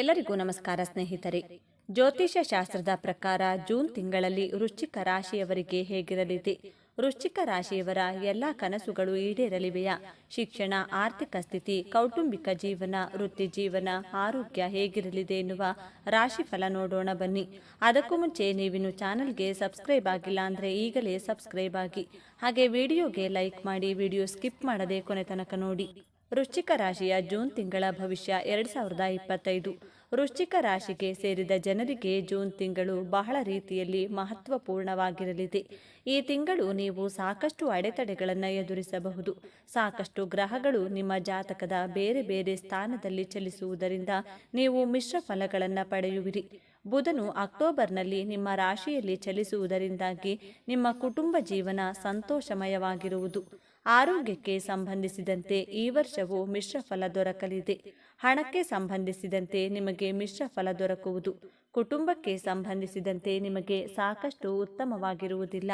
ಎಲ್ಲರಿಗೂ ನಮಸ್ಕಾರ, ಸ್ನೇಹಿತರೆ. ಜ್ಯೋತಿಷ್ಯ ಶಾಸ್ತ್ರದ ಪ್ರಕಾರ ಜೂನ್ ತಿಂಗಳಲ್ಲಿ ವೃಶ್ಚಿಕ ರಾಶಿಯವರಿಗೆ ಹೇಗಿರಲಿದೆ? ವೃಶ್ಚಿಕ ರಾಶಿಯವರ ಎಲ್ಲ ಕನಸುಗಳು ಈಡೇರಲಿವೆಯಾ? ಶಿಕ್ಷಣ, ಆರ್ಥಿಕ ಸ್ಥಿತಿ, ಕೌಟುಂಬಿಕ ಜೀವನ, ವೃತ್ತಿ ಜೀವನ, ಆರೋಗ್ಯ ಹೇಗಿರಲಿದೆ ಎನ್ನುವ ರಾಶಿಫಲ ನೋಡೋಣ ಬನ್ನಿ. ಅದಕ್ಕೂ ಮುಂಚೆ ನೀವಿನ್ನು ಚಾನಲ್ಗೆ ಸಬ್ಸ್ಕ್ರೈಬ್ ಆಗಿಲ್ಲ ಅಂದರೆ ಈಗಲೇ ಸಬ್ಸ್ಕ್ರೈಬ್ ಆಗಿ. ಹಾಗೆ ವಿಡಿಯೋಗೆ ಲೈಕ್ ಮಾಡಿ, ವಿಡಿಯೋ ಸ್ಕಿಪ್ ಮಾಡದೆ ಕೊನೆ ತನಕ ನೋಡಿ. ವೃಶ್ಚಿಕ ರಾಶಿಯ ಜೂನ್ ತಿಂಗಳ ಭವಿಷ್ಯ ಎರಡು ಸಾವಿರದ ಇಪ್ಪತ್ತೈದು. ವೃಶ್ಚಿಕ ರಾಶಿಗೆ ಸೇರಿದ ಜನರಿಗೆ ಜೂನ್ ತಿಂಗಳು ಬಹಳ ರೀತಿಯಲ್ಲಿ ಮಹತ್ವಪೂರ್ಣವಾಗಿರಲಿದೆ. ಈ ತಿಂಗಳು ನೀವು ಸಾಕಷ್ಟು ಅಡೆತಡೆಗಳನ್ನು ಎದುರಿಸಬಹುದು. ಸಾಕಷ್ಟು ಗ್ರಹಗಳು ನಿಮ್ಮ ಜಾತಕದ ಬೇರೆ ಬೇರೆ ಸ್ಥಾನದಲ್ಲಿ ಚಲಿಸುವುದರಿಂದ ನೀವು ಮಿಶ್ರ ಫಲಗಳನ್ನು ಪಡೆಯುವಿರಿ. ಬುಧನು ಅಕ್ಟೋಬರ್ನಲ್ಲಿ ನಿಮ್ಮ ರಾಶಿಯಲ್ಲಿ ಚಲಿಸುವುದರಿಂದಾಗಿ ನಿಮ್ಮ ಕುಟುಂಬ ಜೀವನ ಸಂತೋಷಮಯವಾಗಿರುವುದು. ಆರೋಗ್ಯಕ್ಕೆ ಸಂಬಂಧಿಸಿದಂತೆ ಈ ವರ್ಷವು ಮಿಶ್ರ ಫಲ ದೊರಕಲಿದೆ. ಹಣಕ್ಕೆ ಸಂಬಂಧಿಸಿದಂತೆ ನಿಮಗೆ ಮಿಶ್ರ ಫಲ ದೊರಕುವುದು. ಕುಟುಂಬಕ್ಕೆ ಸಂಬಂಧಿಸಿದಂತೆ ನಿಮಗೆ ಸಾಕಷ್ಟು ಉತ್ತಮವಾಗಿರುವುದಿಲ್ಲ.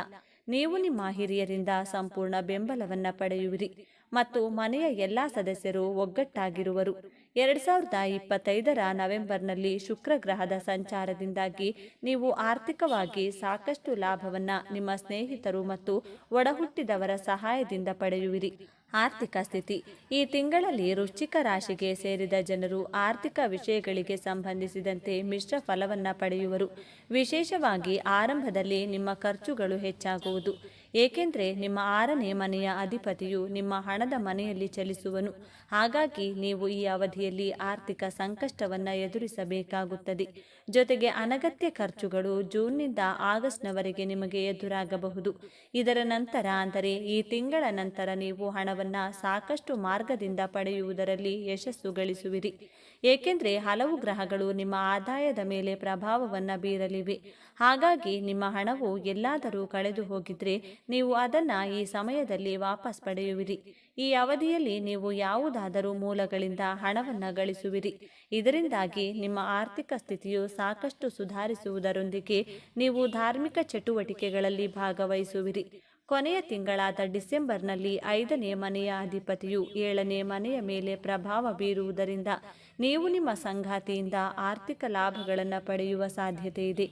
ನೀವು ನಿಮ್ಮ ಹಿರಿಯರಿಂದ ಸಂಪೂರ್ಣ ಬೆಂಬಲವನ್ನ ಪಡೆಯುವಿರಿ ಮತ್ತು ಮನೆಯ ಎಲ್ಲಾ ಸದಸ್ಯರು ಒಗ್ಗಟ್ಟಾಗಿರುವರು. ಎರಡ್ ಸಾವಿರದ ಇಪ್ಪತ್ತೈದರ ನವೆಂಬರ್ನಲ್ಲಿ ಶುಕ್ರ ಗ್ರಹದ ಸಂಚಾರದಿಂದಾಗಿ ನೀವು ಆರ್ಥಿಕವಾಗಿ ಸಾಕಷ್ಟು ಲಾಭವನ್ನ ನಿಮ್ಮ ಸ್ನೇಹಿತರು ಮತ್ತು ಒಡಹುಟ್ಟಿದವರ ಸಹಾಯದಿಂದ ಪಡೆಯುವಿರಿ. ಆರ್ಥಿಕ ಸ್ಥಿತಿ. ಈ ತಿಂಗಳಲ್ಲಿ ವೃಶ್ಚಿಕ ರಾಶಿಗೆ ಸೇರಿದ ಜನರು ಆರ್ಥಿಕ ವಿಷಯಗಳಿಗೆ ಸಂಬಂಧಿಸಿದಂತೆ ಮಿಶ್ರ ಫಲವನ್ನ ಪಡೆಯುವರು. ವಿಶೇಷವಾಗಿ ಆರಂಭದಲ್ಲಿ ನಿಮ್ಮ ಖರ್ಚುಗಳು ಹೆಚ್ಚಾಗುವುದು. ಏಕೆಂದರೆ ನಿಮ್ಮ ಆರನೇ ಮನೆಯ ಅಧಿಪತಿಯು ನಿಮ್ಮ ಹಣದ ಮನೆಯಲ್ಲಿ ಚಲಿಸುವನು. ಹಾಗಾಗಿ ನೀವು ಈ ಅವಧಿಯಲ್ಲಿ ಆರ್ಥಿಕ ಸಂಕಷ್ಟವನ್ನು ಎದುರಿಸಬೇಕಾಗುತ್ತದೆ. ಜೊತೆಗೆ ಅನಗತ್ಯ ಖರ್ಚುಗಳು ಜೂನ್ನಿಂದ ಆಗಸ್ಟ್ನವರೆಗೆ ನಿಮಗೆ ಎದುರಾಗಬಹುದು. ಇದರ ನಂತರ ಅಂದರೆ ಈ ತಿಂಗಳ ನಂತರ ನೀವು ಹಣವನ್ನು ಸಾಕಷ್ಟು ಮಾರ್ಗದಿಂದ ಪಡೆಯುವುದರಲ್ಲಿ ಯಶಸ್ಸು ಗಳಿಸುವಿರಿ. ಏಕೆಂದರೆ ಹಲವು ಗ್ರಹಗಳು ನಿಮ್ಮ ಆದಾಯದ ಮೇಲೆ ಪ್ರಭಾವವನ್ನು ಬೀರಲಿವೆ. ಹಾಗಾಗಿ ನಿಮ್ಮ ಹಣವು ಎಲ್ಲಾದರೂ ಕಳೆದು ಹೋಗಿದ್ರೆ ನೀವು ಅದನ್ನು ಈ ಸಮಯದಲ್ಲಿ ವಾಪಸ್ ಪಡೆಯುವಿರಿ. ಈ ಅವಧಿಯಲ್ಲಿ ನೀವು ಯಾವುದಾದರೂ ಮೂಲಗಳಿಂದ ಹಣವನ್ನು ಗಳಿಸುವಿರಿ. ಇದರಿಂದಾಗಿ ನಿಮ್ಮ ಆರ್ಥಿಕ ಸ್ಥಿತಿಯು ಸಾಕಷ್ಟು ಸುಧಾರಿಸುವುದರೊಂದಿಗೆ ನೀವು ಧಾರ್ಮಿಕ ಚಟುವಟಿಕೆಗಳಲ್ಲಿ ಭಾಗವಹಿಸುವಿರಿ. ಕೊನೆಯ ತಿಂಗಳಾದ ಡಿಸೆಂಬರ್ನಲ್ಲಿ ಐದನೇ ಮನೆಯ ಅಧಿಪತಿಯು ಏಳನೇ ಮನೆಯ ಮೇಲೆ ಪ್ರಭಾವ ಬೀರುವುದರಿಂದ ನೀವು ನಿಮ್ಮ ಸಂಗಾತಿಯಿಂದ ಆರ್ಥಿಕ ಲಾಭಗಳನ್ನು ಪಡೆಯುವ ಸಾಧ್ಯತೆ ಇದೆ.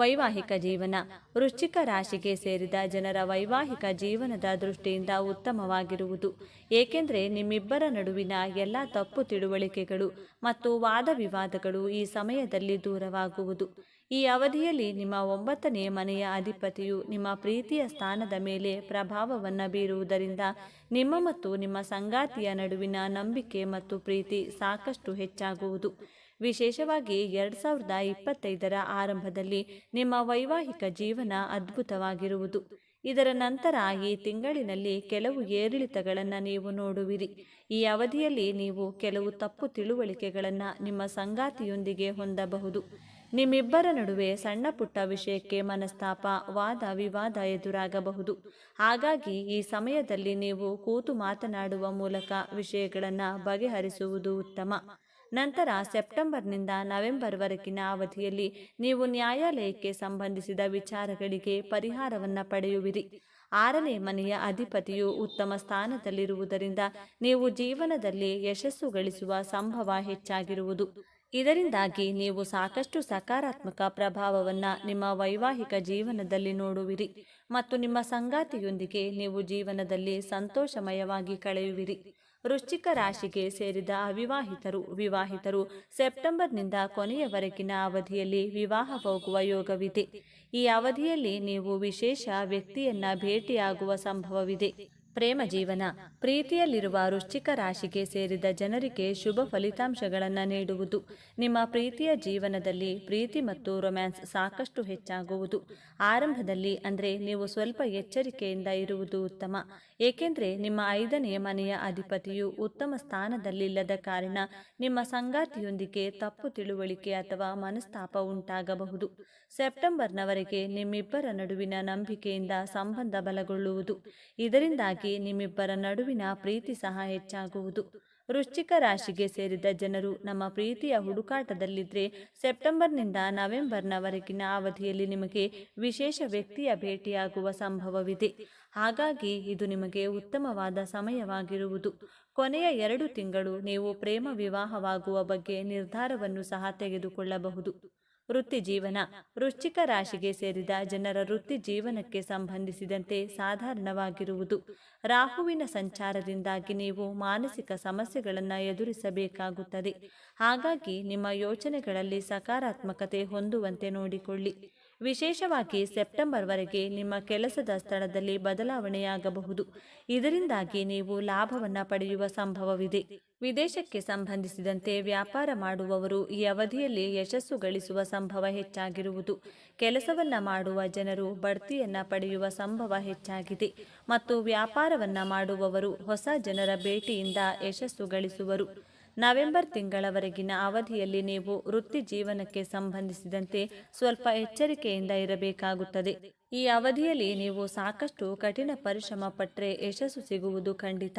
ವೈವಾಹಿಕ ಜೀವನ. ವೃಶ್ಚಿಕ ರಾಶಿಗೆ ಸೇರಿದ ಜನರ ವೈವಾಹಿಕ ಜೀವನದ ದೃಷ್ಟಿಯಿಂದ ಉತ್ತಮವಾಗಿರುವುದು. ಏಕೆಂದರೆ ನಿಮ್ಮಿಬ್ಬರ ನಡುವಿನ ಎಲ್ಲ ತಪ್ಪು ತಿಳುವಳಿಕೆಗಳು ಮತ್ತು ವಾದ ವಿವಾದಗಳು ಈ ಸಮಯದಲ್ಲಿ ದೂರವಾಗುವುದು. ಈ ಅವಧಿಯಲ್ಲಿ ನಿಮ್ಮ ಒಂಬತ್ತನೇ ಮನೆಯ ಅಧಿಪತಿಯು ನಿಮ್ಮ ಪ್ರೀತಿಯ ಸ್ಥಾನದ ಮೇಲೆ ಪ್ರಭಾವವನ್ನು ಬೀರುವುದರಿಂದ ನಿಮ್ಮ ಮತ್ತು ನಿಮ್ಮ ಸಂಗಾತಿಯ ನಡುವಿನ ನಂಬಿಕೆ ಮತ್ತು ಪ್ರೀತಿ ಸಾಕಷ್ಟು ಹೆಚ್ಚಾಗುವುದು. ವಿಶೇಷವಾಗಿ ಎರಡು ಸಾವಿರದ ಇಪ್ಪತ್ತೈದರ ಆರಂಭದಲ್ಲಿ ನಿಮ್ಮ ವೈವಾಹಿಕ ಜೀವನ ಅದ್ಭುತವಾಗಿರುವುದು. ಇದರ ನಂತರ ಈ ತಿಂಗಳಿನಲ್ಲಿ ಕೆಲವು ಏರಿಳಿತಗಳನ್ನು ನೀವು ನೋಡುವಿರಿ. ಈ ಅವಧಿಯಲ್ಲಿ ನೀವು ಕೆಲವು ತಪ್ಪು ತಿಳುವಳಿಕೆಗಳನ್ನು ನಿಮ್ಮ ಸಂಗಾತಿಯೊಂದಿಗೆ ಹೊಂದಬಹುದು. ನಿಮ್ಮಿಬ್ಬರ ನಡುವೆ ಸಣ್ಣ ಪುಟ್ಟ ವಿಷಯಕ್ಕೆ ಮನಸ್ತಾಪ, ವಾದ ವಿವಾದ ಎದುರಾಗಬಹುದು. ಹಾಗಾಗಿ ಈ ಸಮಯದಲ್ಲಿ ನೀವು ಕೂತು ಮಾತನಾಡುವ ಮೂಲಕ ವಿಷಯಗಳನ್ನು ಬಗೆಹರಿಸುವುದು ಉತ್ತಮ. ನಂತರ ಸೆಪ್ಟೆಂಬರ್ನಿಂದ ನವೆಂಬರ್ವರೆಗಿನ ಅವಧಿಯಲ್ಲಿ ನೀವು ನ್ಯಾಯಾಲಯಕ್ಕೆ ಸಂಬಂಧಿಸಿದ ವಿಚಾರಗಳಿಗೆ ಪರಿಹಾರವನ್ನು ಪಡೆಯುವಿರಿ. ಆರನೇ ಮನೆಯ ಅಧಿಪತಿಯು ಉತ್ತಮ ಸ್ಥಾನದಲ್ಲಿರುವುದರಿಂದ ನೀವು ಜೀವನದಲ್ಲಿ ಯಶಸ್ಸು ಗಳಿಸುವ ಸಂಭವ ಹೆಚ್ಚಾಗಿರುವುದು. ಇದರಿಂದಾಗಿ ನೀವು ಸಾಕಷ್ಟು ಸಕಾರಾತ್ಮಕ ಪ್ರಭಾವವನ್ನು ನಿಮ್ಮ ವೈವಾಹಿಕ ಜೀವನದಲ್ಲಿ ನೋಡುವಿರಿ ಮತ್ತು ನಿಮ್ಮ ಸಂಗಾತಿಯೊಂದಿಗೆ ನೀವು ಜೀವನದಲ್ಲಿ ಸಂತೋಷಮಯವಾಗಿ ಕಳೆಯುವಿರಿ. ವೃಶ್ಚಿಕ ರಾಶಿಗೆ ಸೇರಿದ ಅವಿವಾಹಿತರು, ವಿವಾಹಿತರು ಸೆಪ್ಟೆಂಬರ್ನಿಂದ ಕೊನೆಯವರೆಗಿನ ಅವಧಿಯಲ್ಲಿ ವಿವಾಹ ಹೋಗುವ ಯೋಗವಿದೆ. ಈ ಅವಧಿಯಲ್ಲಿ ನೀವು ವಿಶೇಷ ವ್ಯಕ್ತಿಯನ್ನ ಭೇಟಿಯಾಗುವ ಸಂಭವವಿದೆ. ಪ್ರೇಮ ಜೀವನ, ಪ್ರೀತಿಯಲ್ಲಿರುವ ವೃಶ್ಚಿಕ ರಾಶಿಗೆ ಸೇರಿದ ಜನರಿಗೆ ಶುಭ ಫಲಿತಾಂಶಗಳನ್ನು ನೀಡುವುದು. ನಿಮ್ಮ ಪ್ರೀತಿಯ ಜೀವನದಲ್ಲಿ ಪ್ರೀತಿ ಮತ್ತು ರೊಮ್ಯಾನ್ಸ್ ಸಾಕಷ್ಟು ಹೆಚ್ಚಾಗುವುದು. ಆರಂಭದಲ್ಲಿ ಅಂದರೆ ನೀವು ಸ್ವಲ್ಪ ಎಚ್ಚರಿಕೆಯಿಂದ ಇರುವುದು ಉತ್ತಮ. ಏಕೆಂದರೆ ನಿಮ್ಮ ಐದನೆಯ ಮನೆಯ ಅಧಿಪತಿಯು ಉತ್ತಮ ಸ್ಥಾನದಲ್ಲಿಲ್ಲದ ಕಾರಣ ನಿಮ್ಮ ಸಂಗಾತಿಯೊಂದಿಗೆ ತಪ್ಪು ತಿಳುವಳಿಕೆ ಅಥವಾ ಮನಸ್ತಾಪ ಉಂಟಾಗಬಹುದು. ಸೆಪ್ಟೆಂಬರ್ನವರೆಗೆ ನಿಮ್ಮಿಬ್ಬರ ನಡುವಿನ ನಂಬಿಕೆಯಿಂದ ಸಂಬಂಧ ಬಲಗೊಳ್ಳುವುದು. ಇದರಿಂದಾಗಿ ನಿಮ್ಮಿಬ್ಬರ ನಡುವಿನ ಪ್ರೀತಿ ಸಹ ಹೆಚ್ಚಾಗುವುದು. ವೃಶ್ಚಿಕ ರಾಶಿಗೆ ಸೇರಿದ ಜನರು ನಮ್ಮ ಪ್ರೀತಿಯ ಹುಡುಕಾಟದಲ್ಲಿದ್ದರೆ ಸೆಪ್ಟೆಂಬರ್ನಿಂದ ನವೆಂಬರ್ನವರೆಗಿನ ಅವಧಿಯಲ್ಲಿ ನಿಮಗೆ ವಿಶೇಷ ವ್ಯಕ್ತಿಯ ಭೇಟಿಯಾಗುವ ಸಂಭವವಿದೆ. ಹಾಗಾಗಿ ಇದು ನಿಮಗೆ ಉತ್ತಮವಾದ ಸಮಯವಾಗಿರುವುದು. ಕೊನೆಯ ಎರಡು ತಿಂಗಳು ನೀವು ಪ್ರೇಮ ವಿವಾಹವಾಗುವ ಬಗ್ಗೆ ನಿರ್ಧಾರವನ್ನು ಸಹ ತೆಗೆದುಕೊಳ್ಳಬಹುದು. ವೃತ್ತಿ ಜೀವನ ವೃಶ್ಚಿಕ ರಾಶಿಗೆ ಸೇರಿದ ಜನರ ವೃತ್ತಿ ಜೀವನಕ್ಕೆ ಸಂಬಂಧಿಸಿದಂತೆ ಸಾಧಾರಣವಾಗಿರುವುದು. ರಾಹುವಿನ ಸಂಚಾರದಿಂದಾಗಿ ನೀವು ಮಾನಸಿಕ ಸಮಸ್ಯೆಗಳನ್ನು ಎದುರಿಸಬೇಕಾಗುತ್ತದೆ. ಹಾಗಾಗಿ ನಿಮ್ಮ ಯೋಚನೆಗಳಲ್ಲಿ ಸಕಾರಾತ್ಮಕತೆ ಹೊಂದುವಂತೆ ನೋಡಿಕೊಳ್ಳಿ. ವಿಶೇಷವಾಗಿ ಸೆಪ್ಟೆಂಬರ್ವರೆಗೆ ನಿಮ್ಮ ಕೆಲಸದ ಸ್ಥಳದಲ್ಲಿ ಬದಲಾವಣೆಯಾಗಬಹುದು. ಇದರಿಂದಾಗಿ ನೀವು ಲಾಭವನ್ನು ಪಡೆಯುವ ಸಂಭವವಿದೆ. ವಿದೇಶಕ್ಕೆ ಸಂಬಂಧಿಸಿದಂತೆ ವ್ಯಾಪಾರ ಮಾಡುವವರು ಈ ಅವಧಿಯಲ್ಲಿ ಯಶಸ್ಸು ಗಳಿಸುವ ಸಂಭವ ಹೆಚ್ಚಾಗಿರುವುದು. ಕೆಲಸವನ್ನ ಮಾಡುವ ಜನರು ಬಡ್ತಿಯನ್ನ ಪಡೆಯುವ ಸಂಭವ ಹೆಚ್ಚಾಗಿದೆ ಮತ್ತು ವ್ಯಾಪಾರವನ್ನ ಮಾಡುವವರು ಹೊಸ ಜನರ ಭೇಟಿಯಿಂದ ಯಶಸ್ಸು ಗಳಿಸುವರು. ನವೆಂಬರ್ ತಿಂಗಳವರೆಗಿನ ಅವಧಿಯಲ್ಲಿ ನೀವು ವೃತ್ತಿ ಜೀವನಕ್ಕೆ ಸಂಬಂಧಿಸಿದಂತೆ ಸ್ವಲ್ಪ ಎಚ್ಚರಿಕೆಯಿಂದ ಇರಬೇಕಾಗುತ್ತದೆ. ಈ ಅವಧಿಯಲ್ಲಿ ನೀವು ಸಾಕಷ್ಟು ಕಠಿಣ ಪರಿಶ್ರಮ ಪಟ್ಟರೆ ಯಶಸ್ಸು ಸಿಗುವುದು ಖಂಡಿತ.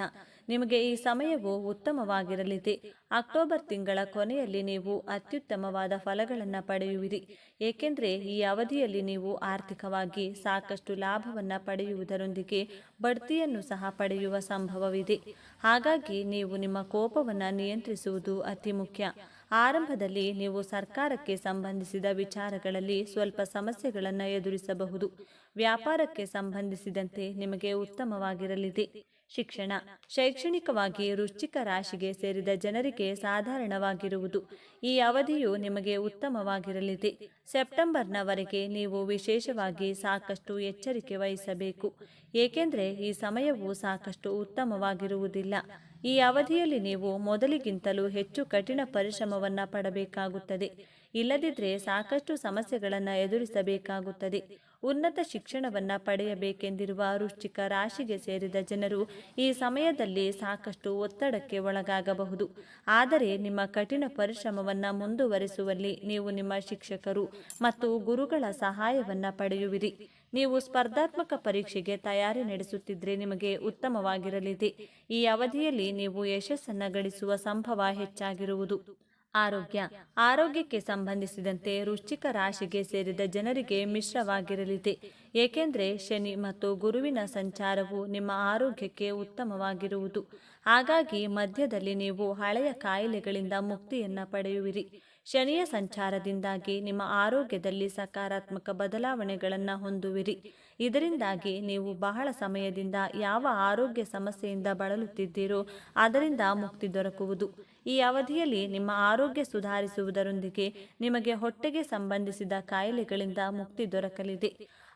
ನಿಮಗೆ ಈ ಸಮಯವು ಉತ್ತಮವಾಗಿರಲಿದೆ. ಅಕ್ಟೋಬರ್ ತಿಂಗಳ ಕೊನೆಯಲ್ಲಿ ನೀವು ಅತ್ಯುತ್ತಮವಾದ ಫಲಗಳನ್ನು ಪಡೆಯುವಿರಿ. ಏಕೆಂದರೆ ಈ ಅವಧಿಯಲ್ಲಿ ನೀವು ಆರ್ಥಿಕವಾಗಿ ಸಾಕಷ್ಟು ಲಾಭವನ್ನು ಪಡೆಯುವುದರೊಂದಿಗೆ ಬಡ್ತಿಯನ್ನು ಸಹ ಪಡೆಯುವ ಸಂಭವವಿದೆ. ಹಾಗಾಗಿ ನೀವು ನಿಮ್ಮ ಕೋಪವನ್ನು ನಿಯಂತ್ರಿಸುವುದು ಅತಿ ಮುಖ್ಯ. ಆರಂಭದಲ್ಲಿ ನೀವು ಸರ್ಕಾರಕ್ಕೆ ಸಂಬಂಧಿಸಿದ ವಿಚಾರಗಳಲ್ಲಿ ಸ್ವಲ್ಪ ಸಮಸ್ಯೆಗಳನ್ನು ಎದುರಿಸಬಹುದು. ವ್ಯಾಪಾರಕ್ಕೆ ಸಂಬಂಧಿಸಿದಂತೆ ನಿಮಗೆ ಉತ್ತಮವಾಗಿರಲಿದೆ. ಶಿಕ್ಷಣ ಶೈಕ್ಷಣಿಕವಾಗಿ ರುಚಿಕ ರಾಶಿಗೆ ಸೇರಿದ ಜನರಿಗೆ ಸಾಧಾರಣವಾಗಿರುವುದು. ಈ ಅವಧಿಯು ನಿಮಗೆ ಉತ್ತಮವಾಗಿರಲಿದೆ. ಸೆಪ್ಟೆಂಬರ್ನವರೆಗೆ ನೀವು ವಿಶೇಷವಾಗಿ ಸಾಕಷ್ಟು ಎಚ್ಚರಿಕೆ ವಹಿಸಬೇಕು. ಏಕೆಂದರೆ ಈ ಸಮಯವು ಸಾಕಷ್ಟು ಉತ್ತಮವಾಗಿರುವುದಿಲ್ಲ. ಈ ಅವಧಿಯಲ್ಲಿ ನೀವು ಮೊದಲಿಗಿಂತಲೂ ಹೆಚ್ಚು ಕಠಿಣ ಪರಿಶ್ರಮವನ್ನು ಪಡಬೇಕಾಗುತ್ತದೆ. ಇಲ್ಲದಿದ್ದರೆ ಸಾಕಷ್ಟು ಸಮಸ್ಯೆಗಳನ್ನು ಎದುರಿಸಬೇಕಾಗುತ್ತದೆ. ಉನ್ನತ ಶಿಕ್ಷಣವನ್ನು ಪಡೆಯಬೇಕೆಂದಿರುವ ವೃಶ್ಚಿಕ ರಾಶಿಗೆ ಸೇರಿದ ಜನರು ಈ ಸಮಯದಲ್ಲಿ ಸಾಕಷ್ಟು ಒತ್ತಡಕ್ಕೆ ಒಳಗಾಗಬಹುದು. ಆದರೆ ನಿಮ್ಮ ಕಠಿಣ ಪರಿಶ್ರಮವನ್ನು ಮುಂದುವರಿಸುವಲ್ಲಿ ನೀವು ನಿಮ್ಮ ಶಿಕ್ಷಕರು ಮತ್ತು ಗುರುಗಳ ಸಹಾಯವನ್ನು ಪಡೆಯುವಿರಿ. ನೀವು ಸ್ಪರ್ಧಾತ್ಮಕ ಪರೀಕ್ಷೆಗೆ ತಯಾರಿ ನಡೆಸುತ್ತಿದ್ದರೆ ನಿಮಗೆ ಉತ್ತಮವಾಗಿರಲಿದೆ. ಈ ಅವಧಿಯಲ್ಲಿ ನೀವು ಯಶಸ್ಸನ್ನು ಗಳಿಸುವ ಸಂಭವ ಹೆಚ್ಚಾಗಿರುವುದು. ಆರೋಗ್ಯ. ಆರೋಗ್ಯಕ್ಕೆ ಸಂಬಂಧಿಸಿದಂತೆ ವೃಶ್ಚಿಕ ರಾಶಿಗೆ ಸೇರಿದ ಜನರಿಗೆ ಮಿಶ್ರವಾಗಿರಲಿದೆ. ಏಕೆಂದರೆ ಶನಿ ಮತ್ತು ಗುರುವಿನ ಸಂಚಾರವು ನಿಮ್ಮ ಆರೋಗ್ಯಕ್ಕೆ ಉತ್ತಮವಾಗಿರುವುದು. ಹಾಗಾಗಿ ಮಧ್ಯದಲ್ಲಿ ನೀವು ಹಳೆಯ ಕಾಯಿಲೆಗಳಿಂದ ಮುಕ್ತಿಯನ್ನು ಪಡೆಯುವಿರಿ. ಶನಿಯ ಸಂಚಾರದಿಂದಾಗಿ ನಿಮ್ಮ ಆರೋಗ್ಯದಲ್ಲಿ ಸಕಾರಾತ್ಮಕ ಬದಲಾವಣೆಗಳನ್ನು ಹೊಂದುವಿರಿ. ಇದರಿಂದಾಗಿ ನೀವು ಬಹಳ ಸಮಯದಿಂದ ಯಾವ ಆರೋಗ್ಯ ಸಮಸ್ಯೆಯಿಂದ ಬಳಲುತ್ತಿದ್ದೀರೋ ಅದರಿಂದ ಮುಕ್ತಿ ದೊರಕುವುದು. ಈ ಅವಧಿಯಲ್ಲಿ ನಿಮ್ಮ ಆರೋಗ್ಯ ಸುಧಾರಿಸುವುದರೊಂದಿಗೆ ನಿಮಗೆ ಹೊಟ್ಟೆಗೆ ಸಂಬಂಧಿಸಿದ ಕಾಯಿಲೆಗಳಿಂದ ಮುಕ್ತಿ ದೊರಕಲಿದೆ.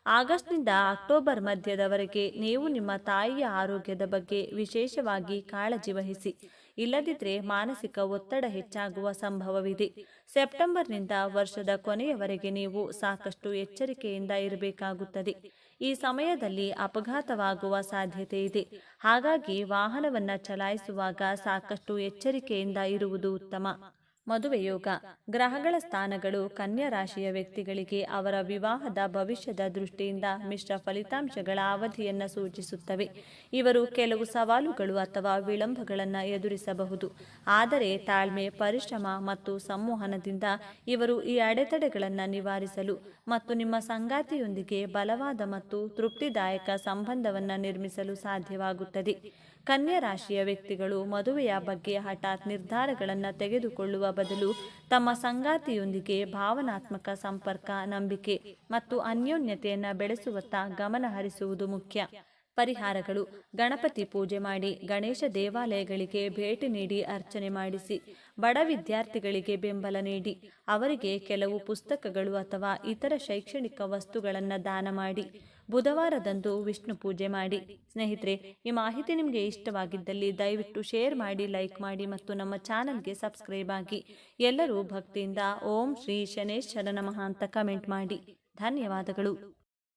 ಆಗಸ್ಟ್ನಿಂದ ಅಕ್ಟೋಬರ್ ಮಧ್ಯದವರೆಗೆ ನೀವು ನಿಮ್ಮ ತಾಯಿಯ ಆರೋಗ್ಯದ ಬಗ್ಗೆ ವಿಶೇಷವಾಗಿ ಕಾಳಜಿ ವಹಿಸಿ. ಇಲ್ಲದಿದ್ದರೆ ಮಾನಸಿಕ ಒತ್ತಡ ಹೆಚ್ಚಾಗುವ ಸಂಭವವಿದೆ. ಸೆಪ್ಟೆಂಬರ್ನಿಂದ ವರ್ಷದ ಕೊನೆಯವರೆಗೆ ನೀವು ಸಾಕಷ್ಟು ಎಚ್ಚರಿಕೆಯಿಂದ ಇರಬೇಕಾಗುತ್ತದೆ. ಈ ಸಮಯದಲ್ಲಿ ಅಪಘಾತವಾಗುವ ಸಾಧ್ಯತೆ ಇದೆ. ಹಾಗಾಗಿ ವಾಹನವನ್ನು ಚಲಾಯಿಸುವಾಗ ಸಾಕಷ್ಟು ಎಚ್ಚರಿಕೆಯಿಂದ ಇರುವುದು ಉತ್ತಮ. ಮದುವೆ ಯೋಗ ಗ್ರಹಗಳ ಸ್ಥಾನಗಳು ಕನ್ಯಾ ರಾಶಿಯ ವ್ಯಕ್ತಿಗಳಿಗೆ ಅವರ ವಿವಾಹದ ಭವಿಷ್ಯದ ದೃಷ್ಟಿಯಿಂದ ಮಿಶ್ರ ಫಲಿತಾಂಶಗಳ ಅವಧಿಯನ್ನು ಸೂಚಿಸುತ್ತವೆ. ಇವರು ಕೆಲವು ಸವಾಲುಗಳು ಅಥವಾ ವಿಳಂಬಗಳನ್ನು ಎದುರಿಸಬಹುದು. ಆದರೆ ತಾಳ್ಮೆ, ಪರಿಶ್ರಮ ಮತ್ತು ಸಂವಹನದಿಂದ ಇವರು ಈ ಅಡೆತಡೆಗಳನ್ನು ನಿವಾರಿಸಲು ಮತ್ತು ನಿಮ್ಮ ಸಂಗಾತಿಯೊಂದಿಗೆ ಬಲವಾದ ಮತ್ತು ತೃಪ್ತಿದಾಯಕ ಸಂಬಂಧವನ್ನು ನಿರ್ಮಿಸಲು ಸಾಧ್ಯವಾಗುತ್ತದೆ. ಕನ್ಯಾ ರಾಶಿಯ ವ್ಯಕ್ತಿಗಳು ಮದುವೆಯ ಬಗ್ಗೆ ಹಠಾತ್ ನಿರ್ಧಾರಗಳನ್ನು ತೆಗೆದುಕೊಳ್ಳುವ ಬದಲು ತಮ್ಮ ಸಂಗಾತಿಯೊಂದಿಗೆ ಭಾವನಾತ್ಮಕ ಸಂಪರ್ಕ, ನಂಬಿಕೆ ಮತ್ತು ಅನ್ಯೋನ್ಯತೆಯನ್ನು ಬೆಳೆಸುವತ್ತ ಗಮನ ಹರಿಸುವುದು ಮುಖ್ಯ. ಪರಿಹಾರಗಳು. ಗಣಪತಿ ಪೂಜೆ ಮಾಡಿ ಗಣೇಶ ದೇವಾಲಯಗಳಿಗೆ ಭೇಟಿ ನೀಡಿ ಅರ್ಚನೆ ಮಾಡಿಸಿ, ಬಡ ವಿದ್ಯಾರ್ಥಿಗಳಿಗೆ ಬೆಂಬಲ ನೀಡಿ, ಅವರಿಗೆ ಕೆಲವು ಪುಸ್ತಕಗಳು ಅಥವಾ ಇತರ ಶೈಕ್ಷಣಿಕ ವಸ್ತುಗಳನ್ನು ದಾನ ಮಾಡಿ, ಬುಧವಾರದಂದು ವಿಷ್ಣು ಪೂಜೆ ಮಾಡಿ. ಸ್ನೇಹಿತರೆ, ಈ ಮಾಹಿತಿ ನಿಮಗೆ ಇಷ್ಟವಾಗಿದ್ದಲ್ಲಿ ದಯವಿಟ್ಟು ಶೇರ್ ಮಾಡಿ, ಲೈಕ್ ಮಾಡಿ ಮತ್ತು ನಮ್ಮ ಚಾನಲ್ಗೆ ಸಬ್ಸ್ಕ್ರೈಬ್ ಆಗಿ. ಎಲ್ಲರೂ ಭಕ್ತಿಯಿಂದ ಓಂ ಶ್ರೀ ಶನೇಶ್ವರ ನಮಃ ಅಂತ ಕಮೆಂಟ್ ಮಾಡಿ. ಧನ್ಯವಾದಗಳು.